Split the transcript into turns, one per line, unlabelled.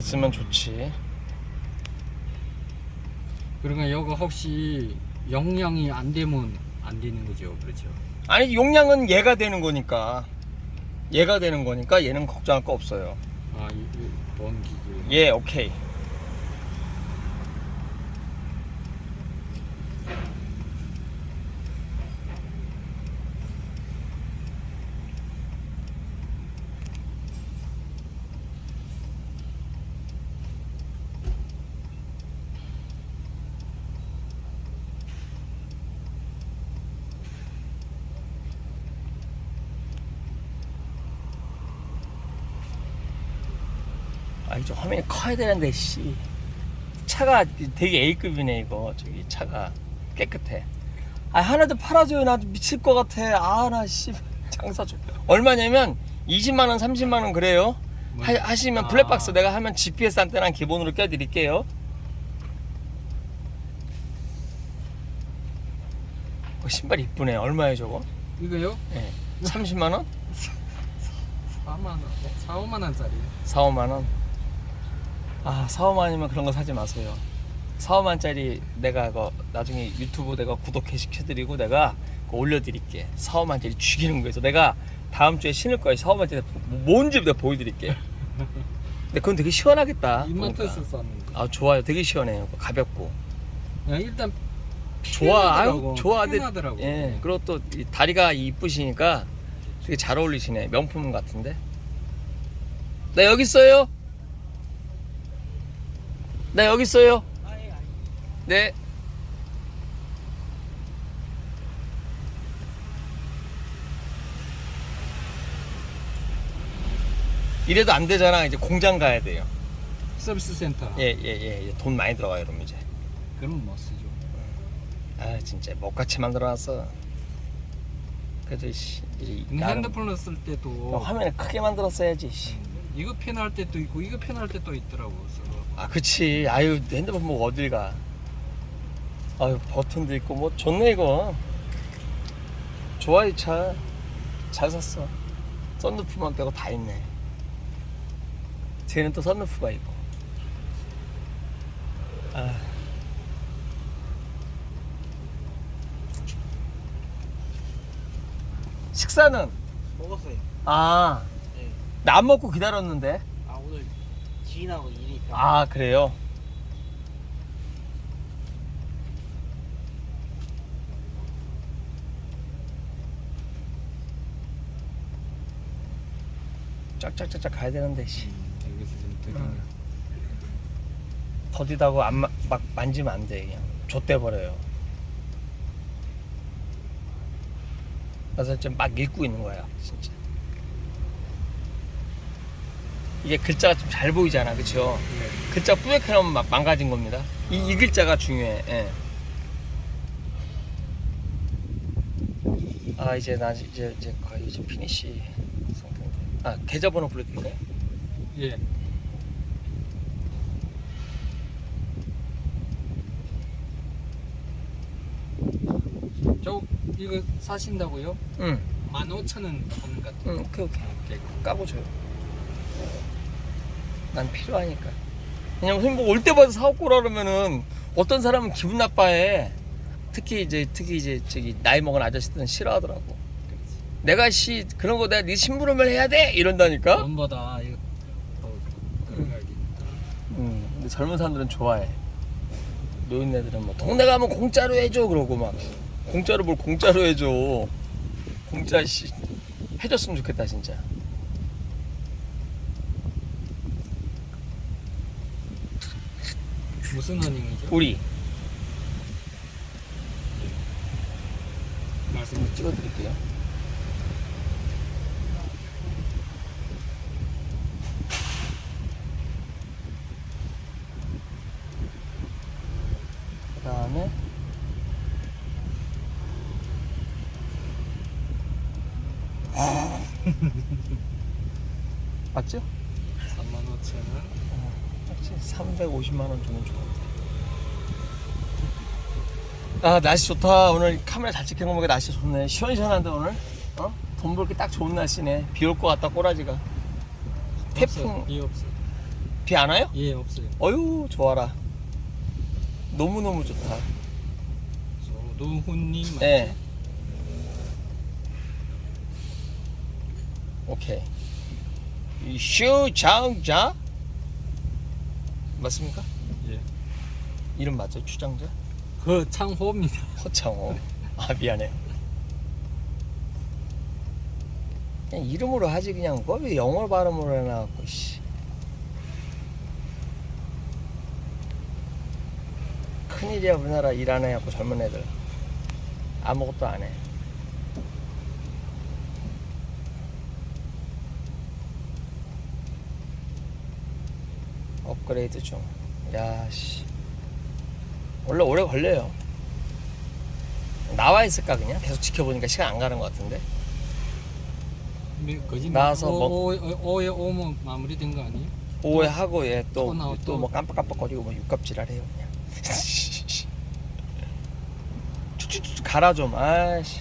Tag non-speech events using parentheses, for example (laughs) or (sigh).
있으면 좋지.
그러니까 이거 혹시 영양이 안 되면 안 되는 거죠, 그렇죠?
아니 용량은 얘가 되는 거니까 얘가 되는 거니까 얘는 걱정할 거 없어요.
아, 이번 기계.
예, 오케이. 아, 이제 화면이 커야 되는데, 씨. 차가 되게 A급이네, 이거. 저기 차가 깨끗해. 아, 하나도 팔아줘요. 나도 미칠 것 같아. 아, 나, 씨. 장사 좀. 얼마냐면, 20만 원, 30만 원 그래요.
뭐,
하, 하시면
아.
블랙박스 내가 하면 GPS 안테나 기본으로 껴드릴게요. 어, 신발 이쁘네. 얼마에 저거?
이거요?
예. 30만 원?
4만 원, 4, 5만 원짜리.
4, 5만 원. 아, 4, 5만이면 그런 거 사지 마세요. 4, 5만짜리 내가 그 나중에 유튜브 내가 구독해 시켜드리고 내가 올려드릴게. 4, 5만짜리 죽이는 거에서 내가 다음 주에 신을 거예요. 4, 5만짜리 뭔지 내가 보여드릴게. 근데 그건 되게 시원하겠다.
샀는데.
아 좋아요. 되게 시원해요. 가볍고.
그냥 일단
좋아. 아유. 좋아.
편하더라고.
예. 그리고 또이 다리가 이쁘시니까 되게 잘 어울리시네. 명품 같은데. 나 여기 있어요. 나 여기 있어요. 네. 이래도 안 되잖아. 이제 공장 가야 돼요.
서비스 센터.
예, 예, 예. 돈 많이 들어가요, 그럼 이제.
그러면 못 쓰죠.
아, 진짜 먹같이 만들어놨어. 그래도 씨, 이
근데
나름
핸드폰을 쓸 때도
화면을 크게 만들었어야지. 씨.
음, 이거 편할 때도 있고 이거 편할 때도 있더라고. 그래서
아, 그치. 아유, 핸드폰 뭐 어딜 가. 아유, 버튼도 있고 뭐 좋네 이거. 좋아 이 차. 잘 샀어. 썬루프만 빼고 다 있네. 쟤는 또 썬루프가 있고. 아. 식사는
먹었어요.
아,
네.
나 안 먹고 기다렸는데.
아 오늘 지인하고 있어.
아, 그래요. 짝짝짝짝 가야 되는데 씨.
음, 여기서 좀 되게
음. 더디다고 안 마- 막 만지면 안 돼 그냥 좆돼 버려요. 그래서 지금 막 읽고 있는 거야 진짜. 이게 글자가 좀 잘 보이잖아, 그렇죠?
네.
글자 뿌옇게 나오면 막 망가진 겁니다. 이, 이 글자가 중요해. 예. 아 이제 나 이제 이제 거의 이제 피니시. 아 계좌번호 불러드릴까요?
예. 저 이거 사신다고요?
응.
15,000원 하는 것 같아요.
응. 오케이 오케이.
오케이.
까고 줘요. 난 필요하니까. 그냥 선생님 뭐올 때마다 사갖고 오라 그러면은 어떤 사람은 기분 나빠해. 특히 이제 특히 이제 저기 나이 먹은 아저씨들은 싫어하더라고. 내가 씨 그런 거 내가 네 심부름을 해야 돼 이런다니까.
전보다 이거 더 들어가야겠다.
음, 근데 젊은 사람들은 좋아해. 노인네들은 뭐 동네 가면 공짜로 해줘 그러고 막 공짜로 뭘 공짜로 해줘. 공짜 씨 해줬으면 좋겠다 진짜.
무슨 허닝이죠?
우리
말씀
찍어드릴게요. 그 다음에 (laughs) 맞죠?
35,000원.
확실히 350만 원 주면 좋은데. 아 날씨 좋다. 오늘 카메라 잘 찍힌 거 보니까 날씨 좋네. 시원시원한데 오늘. 어? 돈 벌기 딱 좋은 날씨네. 비 올 것 같다 꼬라지가. 태풍
이 없어.
비안 와요?
예 없어요.
어유 좋아라. 너무 너무 좋다.
노훈님 맞죠?
네. 오케이. 이슈장자 맞습니까?
예.
이름 맞죠? 추장자?
거창호입니다.
허창호. (laughs) 아 미안해. 그냥 이름으로 하지 그냥 뭐왜 영어 발음으로 해놔갖고 씨. 큰일이야 우리나라 일 안 해갖고 젊은 애들 아무것도 안 해. 업그레이드 중. 야씨. 원래 오래 걸려요. 나와 있을까 그냥 계속 지켜보니까 시간 안 가는 것 같은데. 나와서
오,
먹-
오, 오, 오에 오면 마무리된 거 아니에요?
오해하고 얘또또
나와,
또
또.
뭐 깜빡깜빡거리고 뭐 육갑질하래요 그냥. 추추추 갈아 좀 아씨.